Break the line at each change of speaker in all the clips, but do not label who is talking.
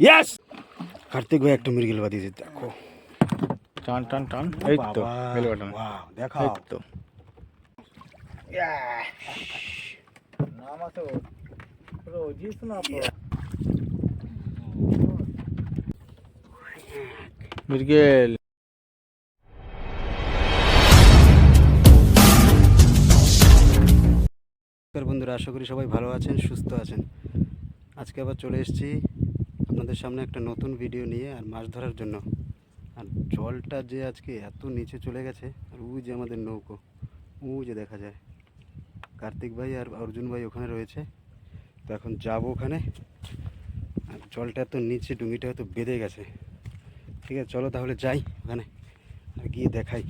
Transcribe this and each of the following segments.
Yes Kartik ভাই একটা মৃগেল বাদিয়েছে দেখো
টান টান টান এই তো বেল বাটন
বাহ দেখাও
এই তো মির্গেল
আশা করি সবাই ভালো আছেন, সুস্থ আছেন। আজকে আবার চলে এসেছি আপনাদের সামনে একটা নতুন ভিডিও নিয়ে আর মাছ ধরার জন্য। আর জলটা যে আজকে এত নিচে চলে গেছে, আর উ যে আমাদের নৌকো, উ যে দেখা যায়। কার্তিক ভাই আর অর্জুন ভাই ওখানে রয়েছে। তো এখন যাব ওখানে। আর জলটা এত নিচে ডুঙ্গিটা হয়তো বেঁধে গেছে। ঠিক আছে, চলো তাহলে যাই ওখানে, আর গিয়ে দেখাই।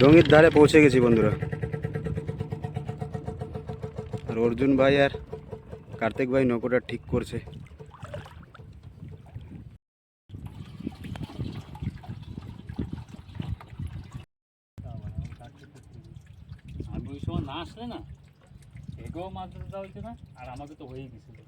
ডোঙির ধারে পৌঁছে গেছি বন্ধুরা। আর অর্জুন ভাই আর কার্তিক ভাই নৌকোটা ঠিক করছে।
না না না, আর আমাকে তো হয়েই গেছিল।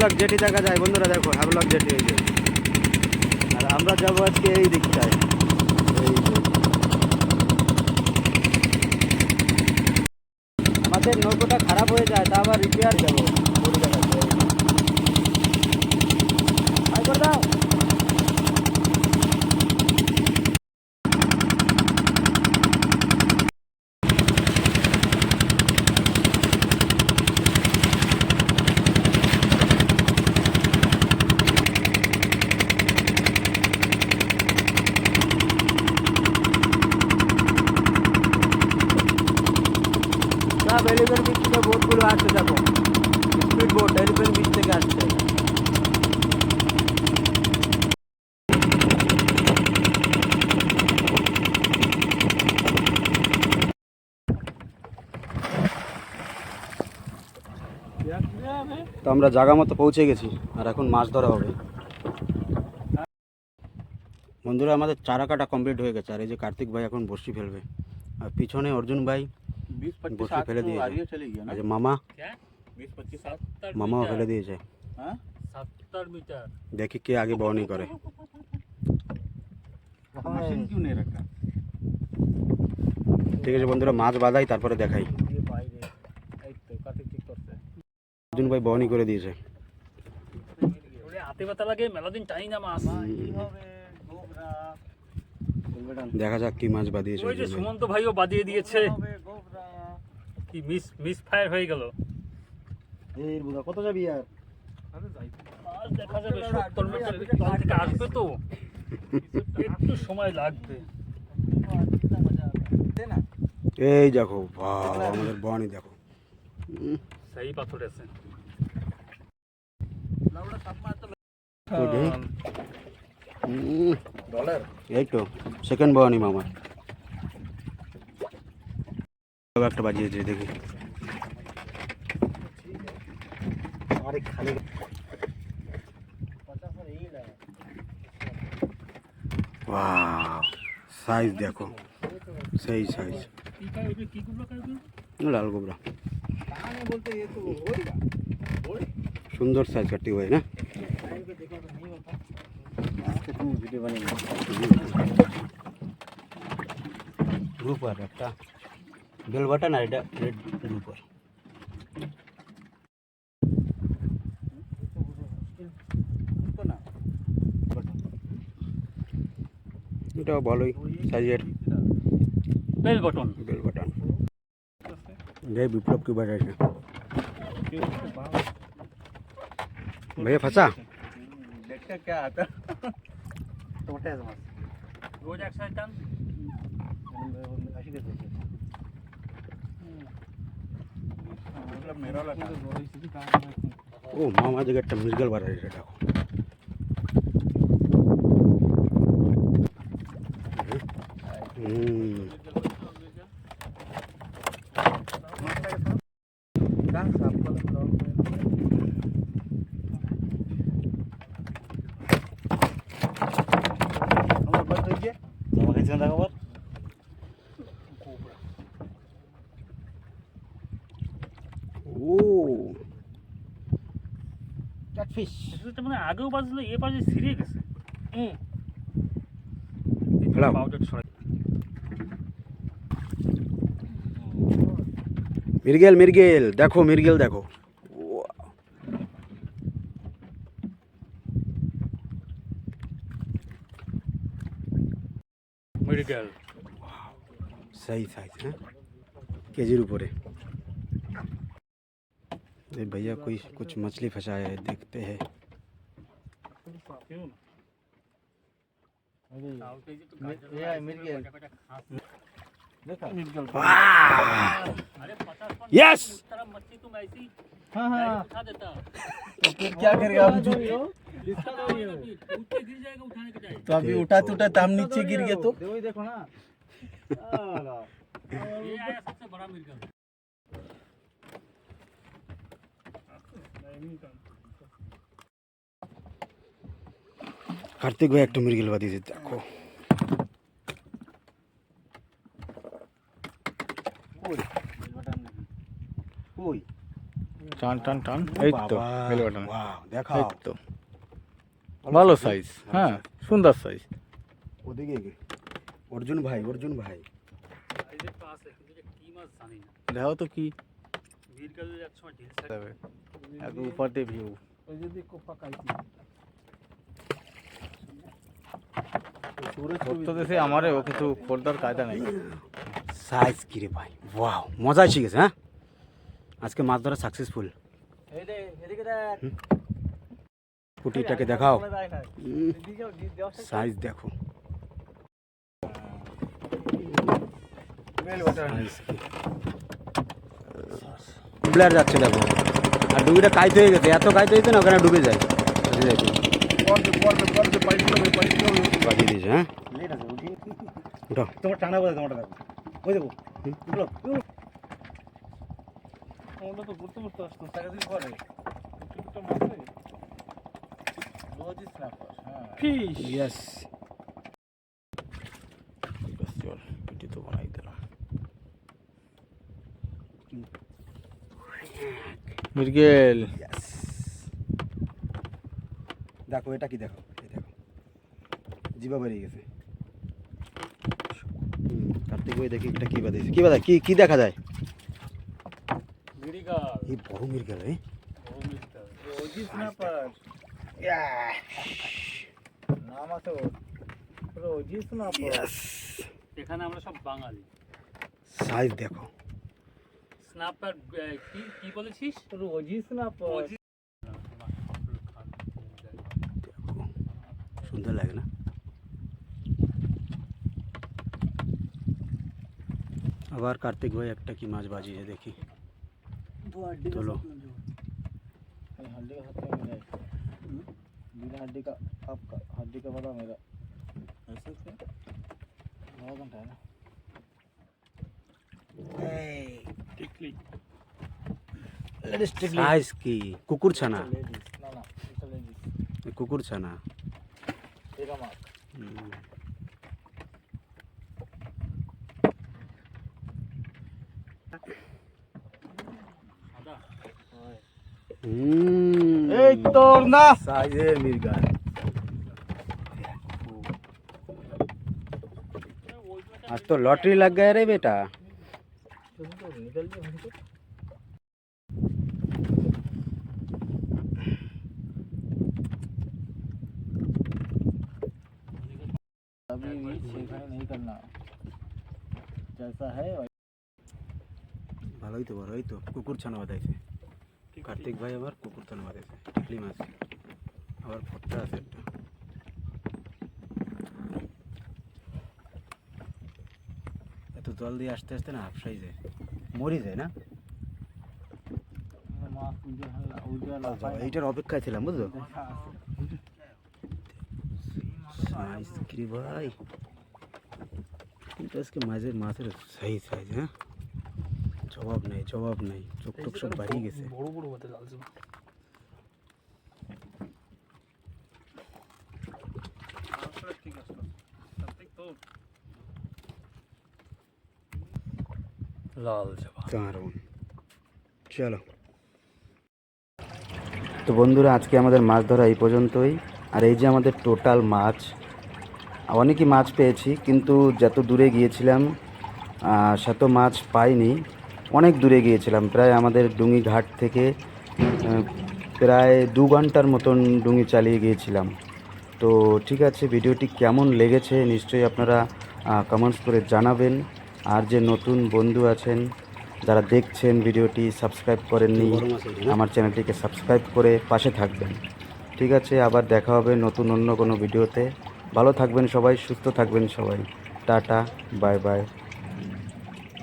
হ্যাভলক জেটি দেখা যায়। বন্ধুরা দেখো হাবলক জেটি এই যে। আর আমরা যাব আজকে এই দিকটায়। আমাদের নৌকোটা খারাপ হয়ে যায়, তা আবার রিপেয়ার যাব ওই জায়গাতে। হাই করে দাও সব এলিভেন বিচ থেকে বোটগুলো আসছে দেখো। স্পিড বোট এলিভেন বিচ থেকে আসছে। তো আমরা জায়গা মতো পৌঁছে গেছি, আর এখন মাছ ধরা হবে। বন্ধুরা, আমাদের চারা কাটা কমপ্লিট হয়ে গেছে, আর এই যে কার্তিক ভাই এখন বসি ফেলবে। আর পিছনে অর্জুন ভাই ফেলে দিয়েছে মামা মামাও ফেলে দিয়েছে দেখি কে আগে বহনি করে ঠিক আছে বন্ধুরা মাছ বাঁধাই তারপরে দেখাই অর্জুন ভাই বহনি করে দিয়েছে দেখা যাক কি মাছ বাঁধিয়েছে
সুমন্ত ভাইও বাঁধিয়ে দিয়েছে কি মিস মিস ফায়ার হয়ে গেল?
এই বুড়া কত যাবি আর?
যাই। দেখা যাবে আসবে তো। একটু সময় লাগবে।
এই দেখো বাবা আমাদের বানি দেখো।
সেই পাথর আছে।
লাউড়া
ডলার?
এই তো সেকেন্ড বানি মামা। একটা বাজিয়েছে দেখি
अरे खाली
বাহ সাইজ দেখো সেই সাইজ
কি খায় ওটা কি করলো খায়
লাল গোবরা
बोलते ये तो होएगा
সুন্দর সাইজ কাটি হয় না
वीडियो बनेगा
গ্রুপার একটা বেল বাটন আর এটা রেড গ্রুপার এটাও ভালোই সাইজের
বেল বটন
বেল বাটন जय विप्लव की वजह से भैया फंसा
देखते क्या आता छोटे समाज
मतलब ओ
मामा जगह
टमिजगल बारा रहे डाको हम्म। ফিশ এটা
মানে আগেও বাজলো এ পাশে ছিঁড়ে গেছে। হুম। পাউডার ছড়াই
মির্গেল মির্গেল দেখো মির্গেল দেখো। মির্গেল। সাইজ হ্যাঁ? কেজির উপরে। ये भैया कोई कुछ मछली फंसाया है देखते हैं। यस
मच्छी तुम ऐसी
हाँ हाँ।
उठा
तो फिर क्या करेगा हम जो
ऊँचे गिर जाएगा उठाने के जाए
तो अभी उठाते उठाते हम नीचे गिर गए तो। देखो ना।
ये आया सबसे बड़ा मिर्गल
কার্তিক ভাই একটা মিরগিল বাঁধিয়েছে দেখো।
টান টান টান। তো। ভালো সাইজ আচ্ছা। হ্যাঁ সুন্দর সাইজ
ওদিকে অর্জুন ভাই অর্জুন ভাই।
দেখো তো কি।
মির্গেল এক সময় ঢিল
যাবে এক উপরতে ভিউ করতে দেশে আমারে ও কিছু খোরদার কায়দা নেই
সাইজ কি রে ভাই ওয়াও মজা এসে গেছে হ্যাঁ আজকে মাছ ধরা সাকসেসফুল পুটিটাকে দেখাও সাইজ দেখো ব্লার যাচ্ছে দেখো। আর ডুবিটা কাইতে হয়ে গেছে এত কাইতে হয়েছে না ওখানে ডুবে যায়। ডুবে যায় বাজিয়ে দিয়েছে হ্যাঁ?
তোমার টানা বোধ তোমারটা দেখো। ওই দেখো
আমরা তো ঘুরতে ঘুরতে আসতো
টাকা দিন পরে হ্যাঁ।
ফিশ
ইয়েস
মির্গেল
ইয়েস দেখো এটা কি দেখো? দেখো। জিবা বেরিয়ে গেছে। কার্তিক ভাই দেখি এটা কি বাদিয়েছে কি বাদা কি কি দেখা যায়?
মিরিগাল।
এই বড় মির গেল এই
বড় মির্গেল
রোজই স্ন্যাপার নাম আছে
এখানে আমরা সব বাঙালি।
সাইজ দেখো।
স্ন্যাপার কি কি বলেছিস
রোজই স্ন্যাপার
দেখো সুন্দর লাগে না আবার কার্তিক ভাই একটা কি মাছ বাজিয়ে দেখি চলো
हड्डी का हाथ में मेरा है बिना हड्डी का आपका हड्डी का वाला मेरा ऐसे क्या नौ घंटा है ना
টিকলি
সাইজ কি কুকুর ছানা
लेडीज ना ना इट्स लेडीज
কুকুর ছানা
तेरा मार्क
হুম।
সাদা
হুম
এই তোর না
সাইজের মির্গা आज तो लॉटरी लग गया रे बेटा
तुम तो निकल गए हमको अभी भी सेखाने नहीं करना जैसा है वैसा
ভালোই তো বড় এই তো কুকুর ছানা বাদাইছে কার্তিক ভাই আবার কুকুর ছানা বাদাইছে টিকলি মাছ আবার ফটকা আছে একটা জল দিয়ে আসতে আসতে না হাফসাই যায়। মরি যায় না? এইটার অপেক্ষায় ছিলাম, বুঝলো? ভাই। কিন্তু আজকে মাঝের মাছের সাইজ সাইজ হ্যাঁ? জবাব নেই জবাব নেই। চোখ টোক সব বাড়িয়ে গেছে।
বড় বড় লাল
চলো তো বন্ধুরা, আজকে আমাদের মাছ ধরা এই পর্যন্তই। আর এই যে আমাদের টোটাল মাছ, অনেকই মাছ পেয়েছি, কিন্তু যত দূরে গিয়েছিলাম সেত মাছ পাইনি। অনেক দূরে গিয়েছিলাম, প্রায় আমাদের ডুঙি ঘাট থেকে প্রায় দু ঘণ্টার মতন ডুঙি চালিয়ে গিয়েছিলাম। তো ঠিক আছে, ভিডিওটি কেমন লেগেছে, নিশ্চয়ই আপনারা কমেন্টস করে জানাবেন। আর যে নতুন বন্ধু আছেন যারা দেখছেন ভিডিওটি সাবস্ক্রাইব করেননি আমার চ্যানেলটিকে সাবস্ক্রাইব করে পাশে থাকবেন। ঠিক আছে আবার দেখা হবে নতুন অন্য কোনো ভিডিওতে। ভালো থাকবেন সবাই সুস্থ থাকবেন সবাই। Tata bye bye.